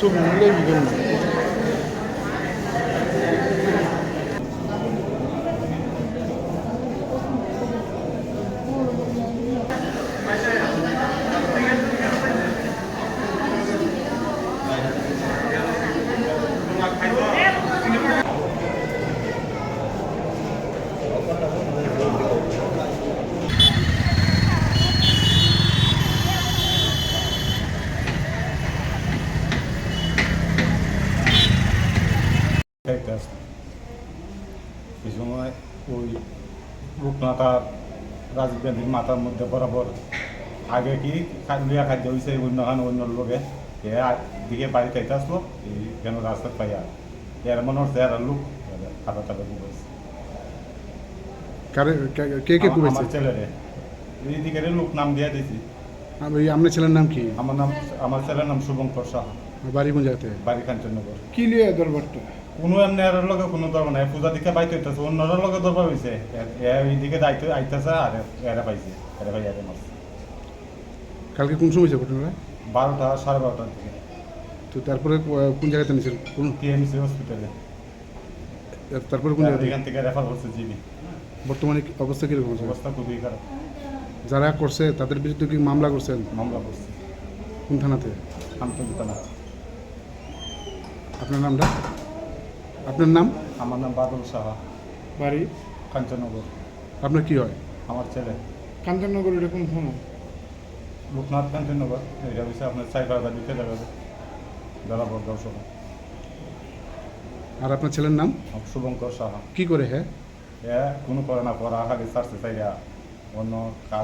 出名的一个女 সময় ওই রূপনাথা রাজীব গান্ধীর মাথার মধ্যে বরাবর আগে কি লিয়া খাদ্য হয়েছে অন্য খান অন্য লোকে। এ দিকে বাড়ি খাইতে আসলো এই কেন রাস্তা পাইয়া এর মনে হচ্ছে এরা লোক খাতা কারে কে- কে কে আমার ছেলেরে এই দিকের লোক নাম দিয়ে দিয়েছি আপনার ছেলের নাম কি? আমার নাম আমার ছেলের নাম শুভঙ্কর সাহা বাড়ি কোন জায়গাতে? বাড়ি কাঞ্চননগর। কি লিয়ে দরবারটা? কোনো এমনি এর লগে কোনো দরকার নাই পূজা দিকে বাইতে হইতেছে অন্যরা লগে দরবার হইছে এ- এ এইদিকে দায়িত্ব আইতেছে আর এরা পাইছে এরা ভাই এরা মারছে কালকে কোন সময় হয়েছে ঘটনাটা? বারোটা সাড়ে বারোটার দিকে তো তারপরে কোন জায়গাতে নিয়েছেন কোন? টিএমসি হসপিটালে। তারপরে কোন জায়গা এখান থেকে রেফার করছে জিবি। বর্তমানে অবস্থা কীরকম আছে? অবস্থা খুবই খারাপ যারা করছে তাদের বিরুদ্ধে কি মামলা করছেন মামলা করছে কোন থানাতে? আমতলিতা থানা। আপনার নামটা? আপনার নাম? আমার নাম বাদল সাহা। বাড়ি? কাঞ্চননগর আপনার কি হয়? আমার ছেলে। কাঞ্চননগর এটা কোন লোকনাথ কাঞ্চননগর এটা হচ্ছে আপনার সাইবার দিতে যাবে বেলাবর দর্শক আর আপনার ছেলের নাম? শুভঙ্কর সাহা। কি করে হ্যাঁ এ কোনো করে না পড়া খালি সারছে চাইরা অন্য কাজ